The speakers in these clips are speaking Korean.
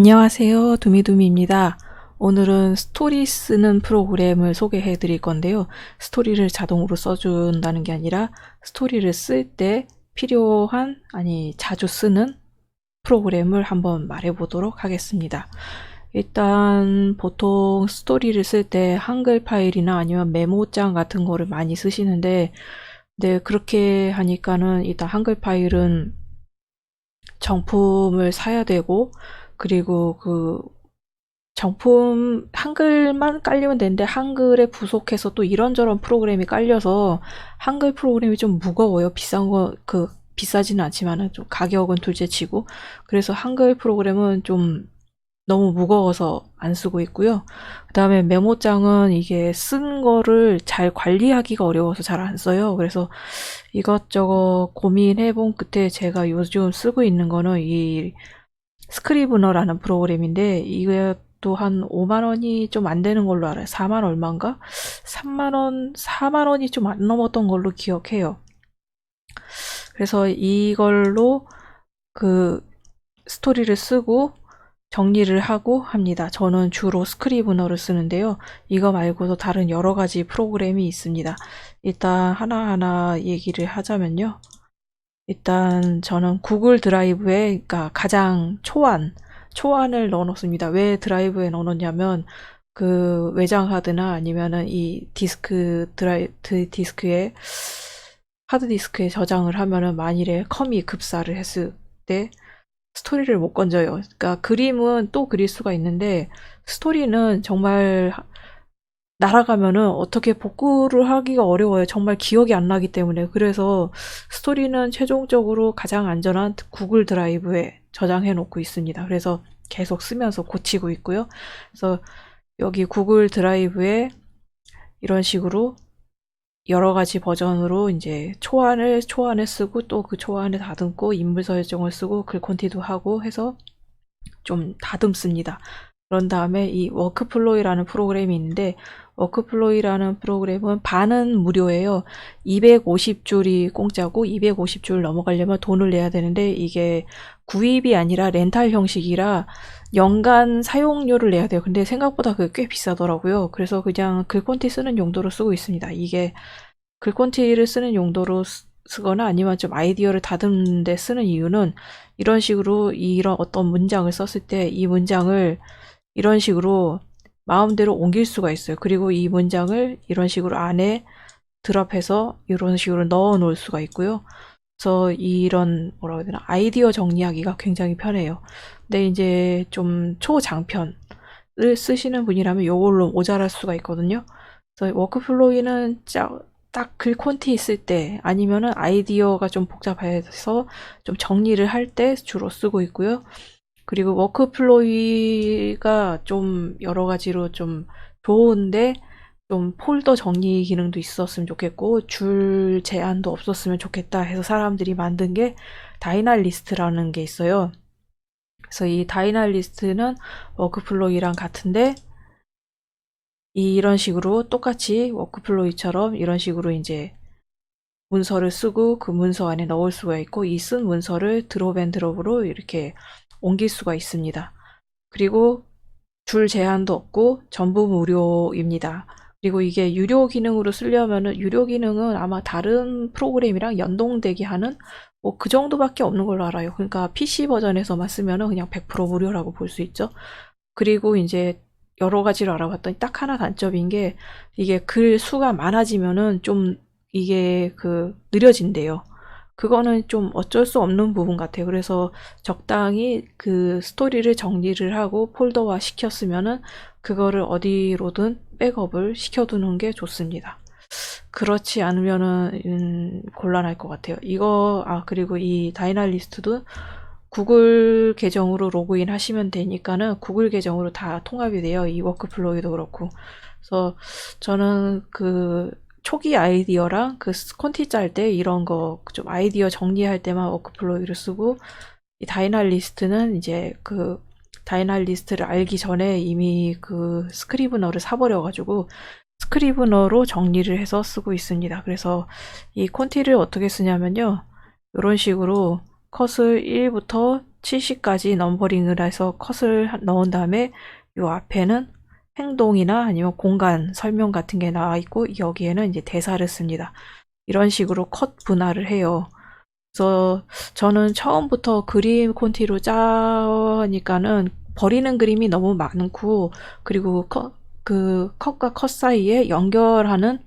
안녕하세요. 두미두미입니다. 오늘은 스토리 쓰는 프로그램을 소개해 드릴 건데요. 스토리를 자동으로 써준다는 게 아니라 스토리를 쓸 때 필요한, 아니, 자주 쓰는 프로그램을 한번 말해 보도록 하겠습니다. 일단 보통 스토리를 쓸 때 한글 파일이나 아니면 메모장 같은 거를 많이 쓰시는데, 네, 그렇게 하니까는 일단 한글 파일은 정품을 사야 되고, 그리고 그 정품 한글만 깔리면 되는데 한글에 부속해서 또 이런저런 프로그램이 깔려서 한글 프로그램이 좀 무거워요. 비싼 거 그 비싸지는 않지만은 좀 가격은 둘째치고 그래서 한글 프로그램은 좀 너무 무거워서 안 쓰고 있고요. 그 다음에 메모장은 이게 쓴 거를 잘 관리하기가 어려워서 잘 안 써요. 그래서 이것저것 고민해 본 끝에 제가 요즘 쓰고 있는 거는 이 스크리브너라는 프로그램인데 이것도 한 5만 원이 좀 안 되는 걸로 알아요. 4만 얼마인가? 3만 원, 4만 원이 좀 안 넘었던 걸로 기억해요. 그래서 이걸로 그 스토리를 쓰고 정리를 하고 합니다. 저는 주로 스크리브너를 쓰는데요. 이거 말고도 다른 여러 가지 프로그램이 있습니다. 일단 하나하나 얘기를 하자면요. 일단 저는 구글 드라이브에 그러니까 가장 초안 초안을 넣어놓습니다. 왜 드라이브에 넣어놓냐면 그 외장 하드나 아니면은 이 디스크 드라이브 디스크에 하드 디스크에 저장을 하면은 만일에 컴이 급사를 했을 때 스토리를 못 건져요. 그러니까 그림은 또 그릴 수가 있는데 스토리는 정말 날아가면은 어떻게 복구를 하기가 어려워요. 정말 기억이 안 나기 때문에. 그래서 스토리는 최종적으로 가장 안전한 구글 드라이브에 저장해 놓고 있습니다. 그래서 계속 쓰면서 고치고 있고요. 그래서 여기 구글 드라이브에 이런 식으로 여러 가지 버전으로 이제 초안을 초안을 쓰고 또 그 초안을 다듬고 인물 설정을 쓰고 글 콘티도 하고 해서 좀 다듬습니다. 그런 다음에 이 워크플로이라는 프로그램이 있는데 워크플로이라는 프로그램은 반은 무료예요. 250줄이 공짜고 250줄 넘어가려면 돈을 내야 되는데 이게 구입이 아니라 렌탈 형식이라 연간 사용료를 내야 돼요. 근데 생각보다 그게 꽤 비싸더라고요. 그래서 그냥 글콘티 쓰는 용도로 쓰고 있습니다. 이게 글콘티를 쓰는 용도로 쓰거나 아니면 좀 아이디어를 다듬는 데 쓰는 이유는 이런 식으로 이런 어떤 문장을 썼을 때 이 문장을 이런 식으로 마음대로 옮길 수가 있어요. 그리고 이 문장을 이런 식으로 안에 드랍해서 이런 식으로 넣어 놓을 수가 있고요. 그래서 이런 뭐라고 해야 되나 아이디어 정리하기가 굉장히 편해요. 근데 이제 좀 초장편을 쓰시는 분이라면 이걸로 모자랄 수가 있거든요. 그래서 워크플로이는 딱글 콘티 있을 때 아니면은 아이디어가 좀 복잡해서 좀 정리를 할 때 주로 쓰고 있고요. 그리고 워크플로이가 좀 여러 가지로 좀 좋은데 좀 폴더 정리 기능도 있었으면 좋겠고 줄 제한도 없었으면 좋겠다 해서 사람들이 만든 게 다이날리스트라는 게 있어요. 그래서 이 다이날리스트는 워크플로이랑 같은데 이런 식으로 똑같이 워크플로이처럼 이런 식으로 이제 문서를 쓰고 그 문서 안에 넣을 수가 있고 이 쓴 문서를 드롭 앤 드롭으로 이렇게 옮길 수가 있습니다. 그리고 줄 제한도 없고 전부 무료입니다. 그리고 이게 유료 기능으로 쓰려면은 유료 기능은 아마 다른 프로그램이랑 연동되게 하는 뭐 그 정도밖에 없는 걸로 알아요. 그러니까 PC 버전에서만 쓰면은 그냥 100% 무료라고 볼 수 있죠. 그리고 이제 여러 가지로 알아봤더니 딱 하나 단점인 게 이게 글 수가 많아지면은 좀 이게 그 느려진대요. 그거는 좀 어쩔 수 없는 부분 같아요. 그래서 적당히 그 스토리를 정리를 하고 폴더화 시켰으면은 그거를 어디로든 백업을 시켜두는 게 좋습니다. 그렇지 않으면은 음, 곤란할 것 같아요. 이거 아 그리고 이 다이날리스트도 구글 계정으로 로그인 하시면 되니까는 구글 계정으로 다 통합이 돼요. 이 워크플로이도 그렇고. 그래서 저는 그 초기 아이디어랑 그 콘티 짤 때 이런 거 좀 아이디어 정리할 때만 워크플로이를 쓰고 이 다이날리스트는 이제 그 다이날리스트를 알기 전에 이미 그 스크리브너를 사버려가지고 스크리브너로 정리를 해서 쓰고 있습니다. 그래서 이 콘티를 어떻게 쓰냐면요. 이런 식으로 컷을 1부터 70까지 넘버링을 해서 컷을 하- 넣은 다음에 요 앞에는 행동이나 아니면 공간 설명 같은 게 나와 있고 여기에는 이제 대사를 씁니다. 이런 식으로 컷 분할을 해요. 그래서 저는 처음부터 그림 콘티로 짜니까는 버리는 그림이 너무 많고 그리고 컷, 그 컷과 컷 사이에 연결하는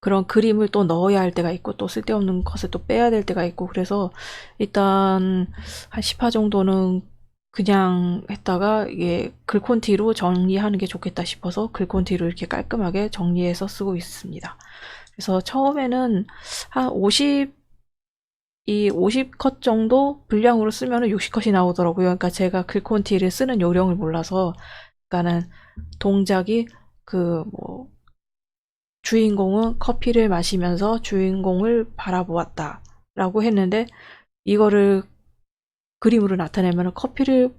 그런 그림을 또 넣어야 할 때가 있고 또 쓸데없는 컷을 또 빼야 될 때가 있고 그래서 일단 한 10화 정도는 그냥 했다가 이게 글콘티로 정리하는 게 좋겠다 싶어서 글콘티로 이렇게 깔끔하게 정리해서 쓰고 있습니다. 그래서 처음에는 한 50, 이 50컷 정도 분량으로 쓰면 60컷이 나오더라고요. 그러니까 제가 글콘티를 쓰는 요령을 몰라서, 그러니까는 동작이 그 뭐, 주인공은 커피를 마시면서 주인공을 바라보았다. 라고 했는데, 이거를 그림으로 나타내면 커피를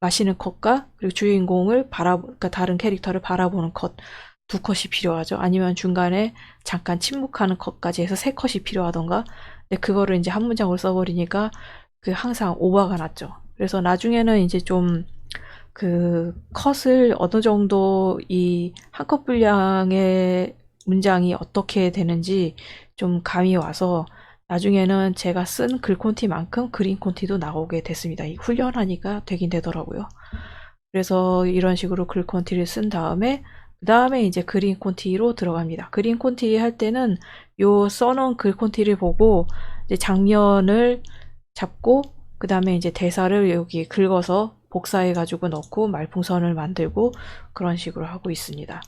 마시는 컷과 그리고 주인공을 바라, 그러니까 다른 캐릭터를 바라보는 컷, 두 컷이 필요하죠. 아니면 중간에 잠깐 침묵하는 컷까지 해서 세 컷이 필요하던가. 근데 그거를 이제 한 문장으로 써버리니까 그 항상 오버가 났죠. 그래서 나중에는 이제 좀 그 컷을 어느 정도 이 한 컷 분량의 문장이 어떻게 되는지 좀 감이 와서 나중에는 제가 쓴 글 콘티만큼 그림 콘티도 나오게 됐습니다. 이 훈련하니까 되긴 되더라고요. 그래서 이런 식으로 글 콘티를 쓴 다음에 그 다음에 이제 그린 콘티로 들어갑니다. 그린 콘티 할 때는 요 써놓은 글 콘티를 보고 장면을 잡고 그 다음에 이제 대사를 여기 긁어서 복사해 가지고 넣고 말풍선을 만들고 그런 식으로 하고 있습니다.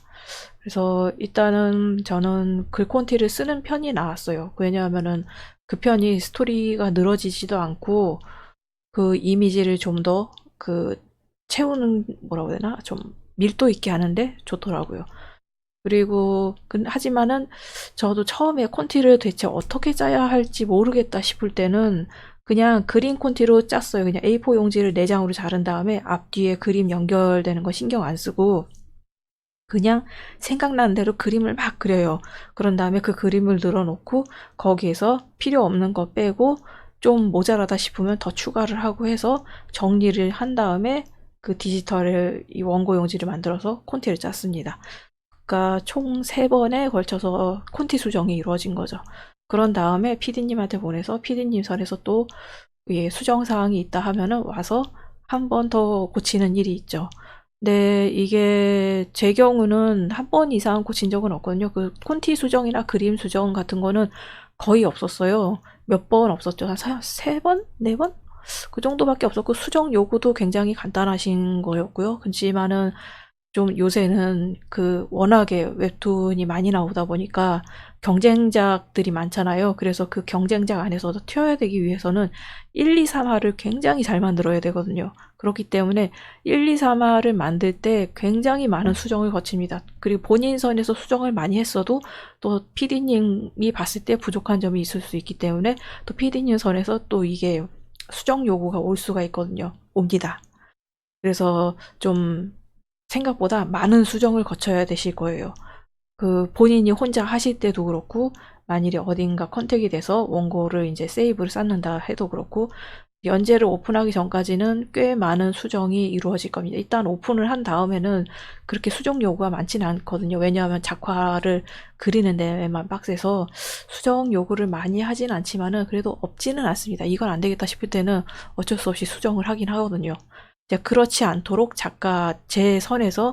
그래서 일단은 저는 글 콘티를 쓰는 편이 나왔어요. 왜냐하면은 그 편이 스토리가 늘어지지도 않고 그 이미지를 좀 더 그 채우는 뭐라고 해야 되나 좀 밀도 있게 하는데 좋더라고요. 그리고 근- 하지만은 저도 처음에 콘티를 대체 어떻게 짜야 할지 모르겠다 싶을 때는 그냥 그림 콘티로 짰어요. 그냥 A4 용지를 4장으로 자른 다음에 앞뒤에 그림 연결되는 거 신경 안 쓰고 그냥 생각나는 대로 그림을 막 그려요. 그런 다음에 그 그림을 늘어놓고 거기에서 필요 없는 거 빼고 좀 모자라다 싶으면 더 추가를 하고 해서 정리를 한 다음에 그 디지털을 이 원고 용지를 만들어서 콘티를 짰습니다. 그러니까 총세 번에 걸쳐서 콘티 수정이 이루어진 거죠. 그런 다음에 PD님한테 보내서 PD님 선에서 또 예, 수정 사항이 있다 하면은 와서 한 번 더 고치는 일이 있죠. 근데 이게 제 경우는 한번 이상 고친 적은 없거든요. 그 콘티 수정이나 그림 수정 같은 거는 거의 없었어요. 몇 번 없었죠. 한세 번? 네 번? 그 정도밖에 없었고 수정 요구도 굉장히 간단하신 거였고요. 그렇지만은 좀 요새는 그 워낙에 웹툰이 많이 나오다 보니까 경쟁작들이 많잖아요. 그래서 그 경쟁작 안에서도 튀어야 되기 위해서는 1, 2, 3화를 굉장히 잘 만들어야 되거든요. 그렇기 때문에 1, 2, 3화를 만들 때 굉장히 많은 수정을 거칩니다. 그리고 본인 선에서 수정을 많이 했어도 또 PD님이 봤을 때 부족한 점이 있을 수 있기 때문에 또 PD님 선에서 또 이게 수정 요구가 올 수가 있거든요. 옵니다. 그래서 좀 생각보다 많은 수정을 거쳐야 되실 거예요. 그 본인이 혼자 하실 때도 그렇고 만일에 어딘가 컨택이 돼서 원고를 이제 세이브를 쌓는다 해도 그렇고 연재를 오픈하기 전까지는 꽤 많은 수정이 이루어질 겁니다. 일단 오픈을 한 다음에는 그렇게 수정 요구가 많지는 않거든요. 왜냐하면 작화를 그리는 데에만 빡세서 수정 요구를 많이 하진 않지만은 그래도 없지는 않습니다. 이건 안 되겠다 싶을 때는 어쩔 수 없이 수정을 하긴 하거든요. 이제 그렇지 않도록 작가 제 선에서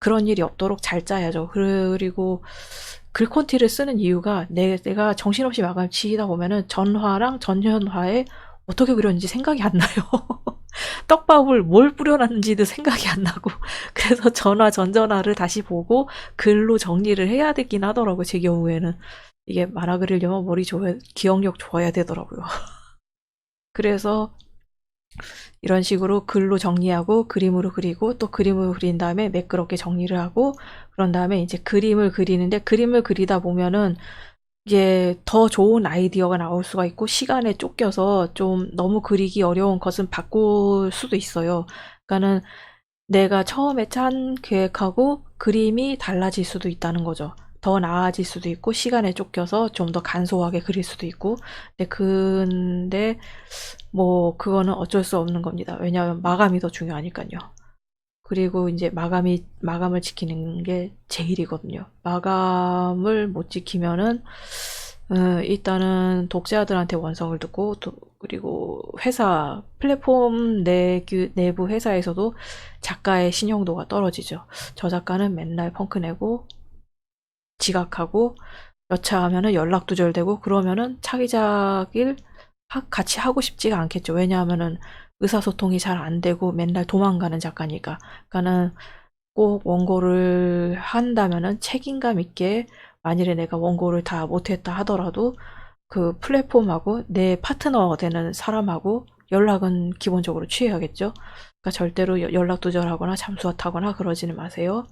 그런 일이 없도록 잘 짜야죠. 그리고 글콘티를 쓰는 이유가 내, 내가 정신없이 마감 치다 보면은 전화랑 전현화에 어떻게 그렸는지 생각이 안 나요. 떡밥을 뭘 뿌려놨는지도 생각이 안 나고 그래서 전화 전전화를 다시 보고 글로 정리를 해야 되긴 하더라고요. 제 경우에는 이게 만화 그리려면 머리 좋아 기억력 좋아야 되더라고요. 그래서 이런 식으로 글로 정리하고 그림으로 그리고 또 그림으로 그린 다음에 매끄럽게 정리를 하고 그런 다음에 이제 그림을 그리는데 그림을 그리다 보면은 이게 더 좋은 아이디어가 나올 수가 있고 시간에 쫓겨서 좀 너무 그리기 어려운 것은 바꿀 수도 있어요. 그러니까는 내가 처음에 짠 계획하고 그림이 달라질 수도 있다는 거죠. 더 나아질 수도 있고 시간에 쫓겨서 좀 더 간소하게 그릴 수도 있고 근데 근데 뭐 그거는 어쩔 수 없는 겁니다. 왜냐하면 마감이 더 중요하니까요. 그리고 이제 마감이 마감을 지키는 게 제일이거든요. 마감을 못 지키면은 어, 일단은 독자들한테 원성을 듣고 또 그리고 회사 플랫폼 내, 내부 회사에서도 작가의 신용도가 떨어지죠. 저 작가는 맨날 펑크 내고 지각하고 여차하면은 연락 두절되고 그러면은 차기작일 하- 같이 하고 싶지가 않겠죠. 왜냐하면은 의사소통이 잘 안 되고 맨날 도망가는 작가니까. 그러니까는 꼭 원고를 한다면은 책임감 있게 만일에 내가 원고를 다 못했다 하더라도 그 플랫폼하고 내 파트너 되는 사람하고 연락은 기본적으로 취해야겠죠. 그러니까 절대로 여- 연락 두절하거나 잠수타거나 그러지는 마세요.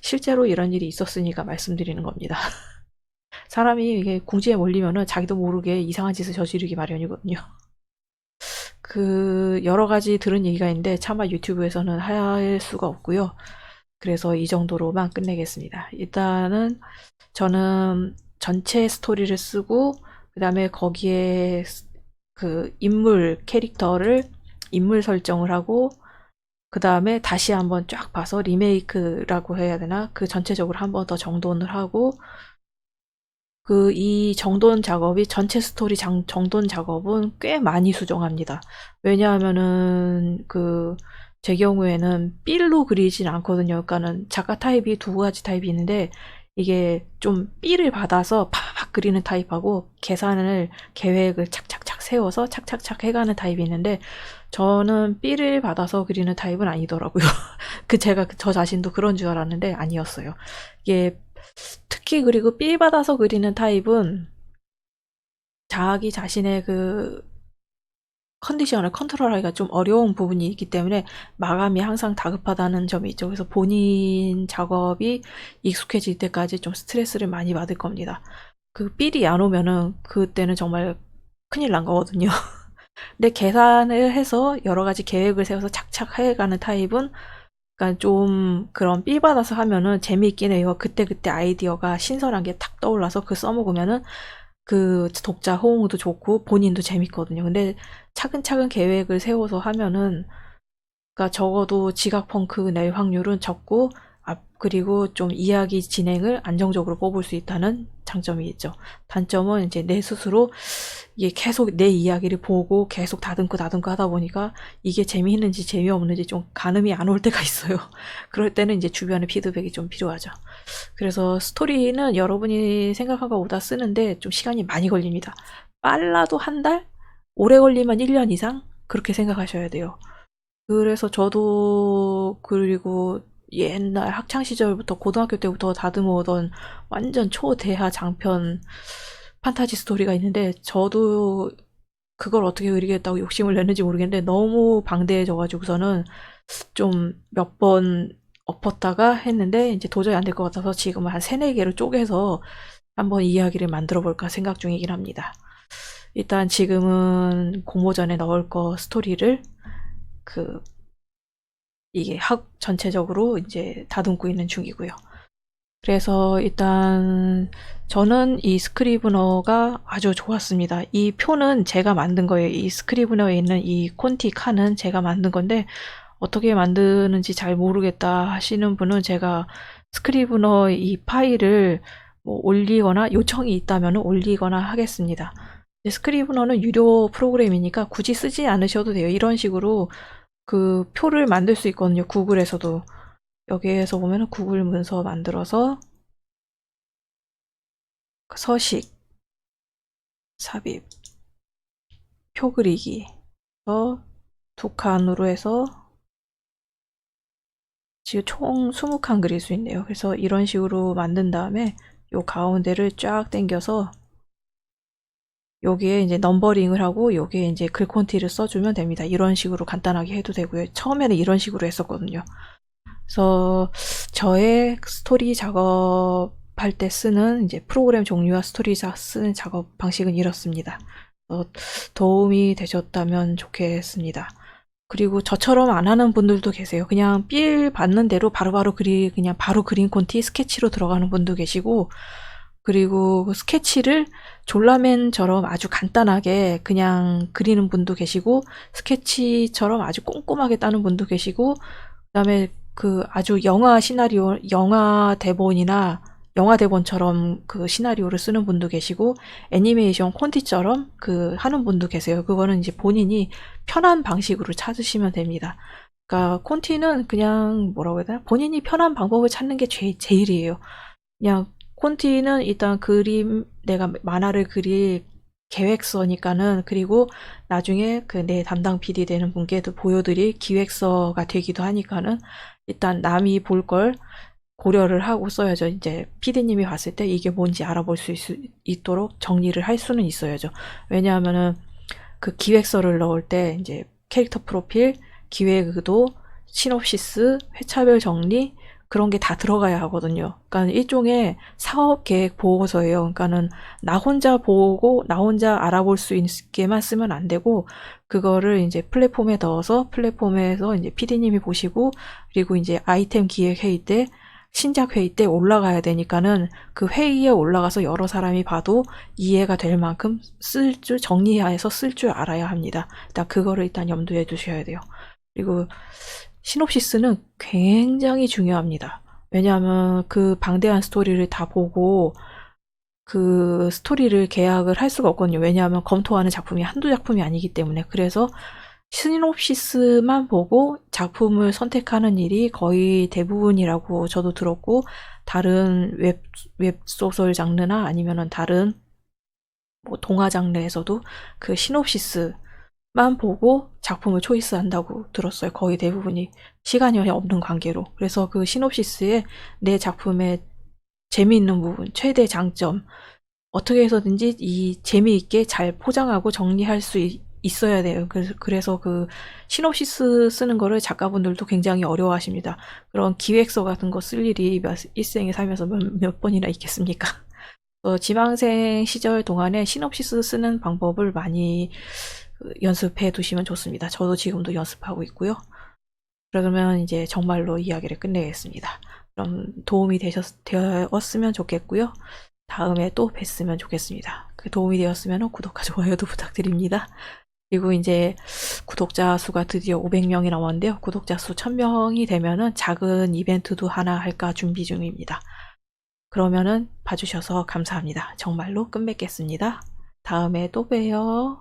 실제로 이런 일이 있었으니까 말씀드리는 겁니다. 사람이 이게 궁지에 몰리면은 자기도 모르게 이상한 짓을 저지르기 마련이거든요. 그 여러 가지 들은 얘기가 있는데 차마 유튜브에서는 할 수가 없고요. 그래서 이 정도로만 끝내겠습니다. 일단은 저는 전체 스토리를 쓰고 그다음에 거기에 그 인물 캐릭터를 인물 설정을 하고 그 다음에 다시 한번 쫙 봐서 리메이크라고 해야 되나 그 전체적으로 한번 더 정돈을 하고 그 이 정돈 작업이 전체 스토리 장, 정돈 작업은 꽤 많이 수정합니다. 왜냐하면은 그 제 경우에는 삘로 그리진 않거든요. 그러니까는 작가 타입이 두 가지 타입이 있는데 이게 좀 삘을 받아서 팍팍 그리는 타입하고 계산을 계획을 착착착 세워서 착착착 해가는 타입이 있는데 저는 삘을 받아서 그리는 타입은 아니더라고요. 그 제가 저 자신도 그런 줄 알았는데 아니었어요. 이게 특히 그리고 삘 받아서 그리는 타입은 자기 자신의 그 컨디션을 컨트롤하기가 좀 어려운 부분이 있기 때문에 마감이 항상 다급하다는 점이 있죠. 그래서 본인 작업이 익숙해질 때까지 좀 스트레스를 많이 받을 겁니다. 그 삘이 안 오면은 그때는 정말 큰일 난 거거든요. 근데 계산을 해서 여러 가지 계획을 세워서 착착 해가는 타입은 그러니까 좀 그런 삘 받아서 하면은 재미있긴 해요. 그때그때 아이디어가 신선한 게 탁 떠올라서 그 써먹으면은 그 독자 호응도 좋고 본인도 재밌거든요. 근데 차근차근 계획을 세워서 하면은 그러니까 적어도 지각 펑크 낼 확률은 적고 앞 그리고 좀 이야기 진행을 안정적으로 뽑을 수 있다는 장점이 있죠. 단점은 이제 내 스스로 이게 계속 내 이야기를 보고 계속 다듬고 다듬고 하다 보니까 이게 재미있는지 재미없는지 좀 가늠이 안 올 때가 있어요. 그럴 때는 이제 주변의 피드백이 좀 필요하죠. 그래서 스토리는 여러분이 생각한 것보다 쓰는데 좀 시간이 많이 걸립니다. 빨라도 한 달? 오래 걸리면 1년 이상? 그렇게 생각하셔야 돼요. 그래서 저도 그리고 옛날 학창 시절부터 고등학교 때부터 다듬어오던 완전 초대하 장편 판타지 스토리가 있는데 저도 그걸 어떻게 그리겠다고 욕심을 냈는지 모르겠는데 너무 방대해져가지고서는 좀 몇 번 엎었다가 했는데 이제 도저히 안 될 것 같아서 지금 한 세네 개로 쪼개서 한번 이야기를 만들어 볼까 생각 중이긴 합니다. 일단 지금은 공모전에 넣을 거 스토리를 그 이게 학 전체적으로 이제 다듬고 있는 중이고요. 그래서 일단 저는 이 스크리브너가 아주 좋았습니다. 이 표는 제가 만든 거예요. 이 스크리브너에 있는 이 콘티 칸은 제가 만든 건데 어떻게 만드는지 잘 모르겠다 하시는 분은 제가 스크리브너 이 파일을 뭐 올리거나 요청이 있다면 올리거나 하겠습니다. 스크리브너는 유료 프로그램이니까 굳이 쓰지 않으셔도 돼요. 이런 식으로 그 표를 만들 수 있거든요. 구글에서도. 여기에서 보면 구글 문서 만들어서 서식, 삽입, 표 그리기, 두 칸으로 해서 지금 총 20칸 그릴 수 있네요. 그래서 이런 식으로 만든 다음에 요 가운데를 쫙 당겨서 여기에 이제 넘버링을 하고 여기에 이제 글콘티를 써주면 됩니다. 이런 식으로 간단하게 해도 되고요. 처음에는 이런 식으로 했었거든요. 그래서 저의 스토리 작업할 때 쓰는 이제 프로그램 종류와 스토리 쓰는 작업 방식은 이렇습니다. 어, 도움이 되셨다면 좋겠습니다. 그리고 저처럼 안 하는 분들도 계세요. 그냥 필 받는 대로 바로 바로 그리 그냥 바로 그린 콘티 스케치로 들어가는 분도 계시고 그리고 그 스케치를 졸라맨처럼 아주 간단하게 그냥 그리는 분도 계시고 스케치처럼 아주 꼼꼼하게 따는 분도 계시고 그다음에 그 아주 영화 시나리오 영화 대본이나 영화 대본처럼 그 시나리오를 쓰는 분도 계시고 애니메이션 콘티처럼 그 하는 분도 계세요. 그거는 이제 본인이 편한 방식으로 찾으시면 됩니다. 그러니까 콘티는 그냥 뭐라고 해야 되나? 본인이 편한 방법을 찾는 게 제일, 제일이에요. 그냥 콘티는 일단 그림 내가 만화를 그릴 계획서니까는 그리고 나중에 그 내 담당 PD 되는 분께도 보여드릴 기획서가 되기도 하니까는 일단 남이 볼 걸 고려를 하고 써야죠. 이제 PD님이 봤을 때 이게 뭔지 알아볼 수 있, 있도록 정리를 할 수는 있어야죠. 왜냐하면은 그 기획서를 넣을 때 이제 캐릭터 프로필, 기획 의도, 시놉시스, 회차별 정리 그런 게 다 들어가야 하거든요. 그러니까 일종의 사업 계획 보고서예요. 그러니까는 나 혼자 보고 나 혼자 알아볼 수 있게만 쓰면 안 되고 그거를 이제 플랫폼에 넣어서 플랫폼에서 이제 PD님이 보시고 그리고 이제 아이템 기획 회의 때 신작 회의 때 올라가야 되니까는 그 회의에 올라가서 여러 사람이 봐도 이해가 될 만큼 쓸 줄 정리해서 쓸 줄 알아야 합니다. 일단 그거를 일단 염두에 두셔야 돼요. 그리고 시놉시스는 굉장히 중요합니다. 왜냐하면 그 방대한 스토리를 다 보고 그 스토리를 계약을 할 수가 없거든요. 왜냐하면 검토하는 작품이 한두 작품이 아니기 때문에. 그래서 시놉시스만 보고 작품을 선택하는 일이 거의 대부분이라고 저도 들었고, 다른 웹, 웹소설 장르나 아니면은 다른 뭐 동화 장르에서도 그 시놉시스 만 보고 작품을 초이스한다고 들었어요. 거의 대부분이 시간이 없는 관계로. 그래서 그 시놉시스에 내 작품의 재미있는 부분, 최대 장점, 어떻게 해서든지 이 재미있게 잘 포장하고 정리할 수 있, 있어야 돼요. 그래서, 그 시놉시스 쓰는 거를 작가분들도 굉장히 어려워하십니다. 그런 기획서 같은 거 쓸 일이 몇, 일생에 살면서 몇, 몇 번이나 있겠습니까? 어, 지망생 시절 동안에 시놉시스 쓰는 방법을 많이 그 연습해 두시면 좋습니다. 저도 지금도 연습하고 있고요. 그러면 이제 정말로 이야기를 끝내겠습니다. 그럼 도움이 되셨, 되었으면 좋겠고요. 다음에 또 뵀으면 좋겠습니다. 그 도움이 되었으면 구독과 좋아요도 부탁드립니다. 그리고 이제 구독자 수가 드디어 500명이 넘었는데요. 구독자 수 1000명이 되면은 작은 이벤트도 하나 할까 준비 중입니다. 그러면은 봐주셔서 감사합니다. 정말로 끝맺겠습니다. 다음에 또 봬요.